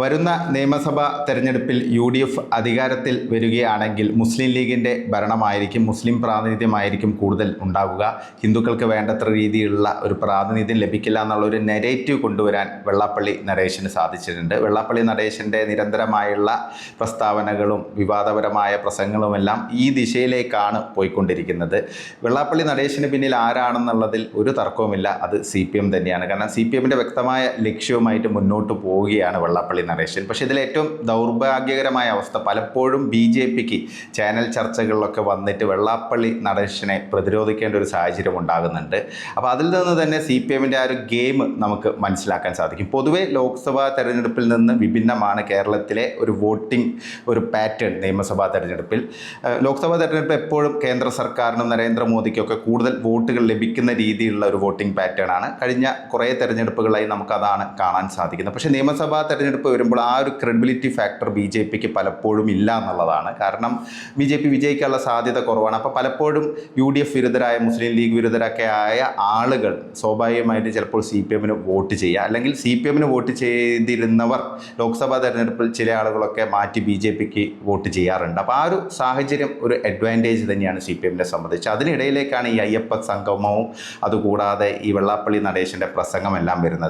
വരുന്ന നിയമസഭാ തെരഞ്ഞെടുപ്പിൽ യു ഡി എഫ് അധികാരത്തിൽ വരികയാണെങ്കിൽ മുസ്ലിം ലീഗിന്റെ ഭരണമായിരിക്കും മുസ്ലിം പ്രാതിനിധ്യമായിരിക്കും കൂടുതൽ ഉണ്ടാവുക. ഹിന്ദുക്കൾക്ക് വേണ്ടത്ര രീതിയിലുള്ള ഒരു പ്രാതിനിധ്യം ലഭിക്കില്ല എന്നുള്ള ഒരു നെരേറ്റീവ് കൊണ്ടുവരാൻ വെള്ളാപ്പള്ളി നരേശന് സാധിച്ചിട്ടുണ്ട്. വെള്ളാപ്പള്ളി നരേശന്റെ നിരന്തരമായുള്ള പ്രസ്താവനകളും വിവാദപരമായ പ്രസംഗങ്ങളുമെല്ലാം ഈ ദിശയിലേക്കാണ് പോയിക്കൊണ്ടിരിക്കുന്നത്. വെള്ളാപ്പള്ളി നരേശന് പിന്നിൽ ആരാണെന്നുള്ളതിൽ ഒരു തർക്കവുമില്ല. അത് സി തന്നെയാണ്. കാരണം സി വ്യക്തമായ ലക്ഷ്യവുമായിട്ട് മുന്നോട്ട് പോവുകയാണ് വെള്ളാപ്പള്ളി നടേശൻ പക്ഷേ ഇതിൽ ഏറ്റവും ദൗർഭാഗ്യകരമായ അവസ്ഥ പലപ്പോഴും ബി ജെ പിക്ക് ചാനൽ ചർച്ചകളിലൊക്കെ വന്നിട്ട് വെള്ളാപ്പള്ളി നടേശനെ പ്രതിരോധിക്കേണ്ട ഒരു സാഹചര്യം ഉണ്ടാകുന്നുണ്ട്. അപ്പോൾ അതിൽ നിന്ന് തന്നെ സി പി എമ്മിന്റെ ആ ഒരു ഗെയിം നമുക്ക് മനസ്സിലാക്കാൻ സാധിക്കും. പൊതുവേ ലോക്സഭാ തെരഞ്ഞെടുപ്പിൽ നിന്ന് വിഭിന്നമാണ് കേരളത്തിലെ ഒരു വോട്ടിംഗ് ഒരു പാറ്റേൺ നിയമസഭാ തെരഞ്ഞെടുപ്പിൽ. ലോക്സഭാ തെരഞ്ഞെടുപ്പ് എപ്പോഴും കേന്ദ്ര സർക്കാരിനും നരേന്ദ്രമോദിക്കൊക്കെ കൂടുതൽ വോട്ടുകൾ ലഭിക്കുന്ന രീതിയിലുള്ള ഒരു വോട്ടിംഗ് പാറ്റേൺ ആണ്. കഴിഞ്ഞ കുറേ തെരഞ്ഞെടുപ്പുകളായി നമുക്കതാണ് കാണാൻ സാധിക്കുന്നത്. പക്ഷേ നിയമസഭാ തെരഞ്ഞെടുപ്പ് വരുമ്പോൾ ആ ഒരു ക്രെഡിബിലിറ്റി ഫാക്ടർ ബി ജെ പിക്ക് പലപ്പോഴും ഇല്ല എന്നുള്ളതാണ്. കാരണം ബി ജെ പി വിജയിക്കാനുള്ള സാധ്യത കുറവാണ്. അപ്പോൾ പലപ്പോഴും യു ഡി എഫ് വിരുദ്ധരായ മുസ്ലിം ലീഗ് വിരുദ്ധരൊക്കെ ആയ ആളുകൾ സ്വാഭാവികമായിട്ട് ചിലപ്പോൾ സി പി എമ്മിന് വോട്ട് ചെയ്യുക. അല്ലെങ്കിൽ സി പി എമ്മിന് വോട്ട് ചെയ്തിരുന്നവർ ലോക്സഭാ തെരഞ്ഞെടുപ്പിൽ ചില ആളുകളൊക്കെ മാറ്റി ബി ജെ പിക്ക് വോട്ട് ചെയ്യാറുണ്ട്. അപ്പോൾ ആ ഒരു സാഹചര്യം ഒരു അഡ്വാന്റേജ് തന്നെയാണ് സി പി എമ്മിനെ സംബന്ധിച്ച്. അതിനിടയിലേക്കാണ് ഈ അയ്യപ്പ സംഗമവും അതുകൂടാതെ ഈ വെള്ളാപ്പള്ളി നടേശന്റെ പ്രസംഗമെല്ലാം വരുന്നത്.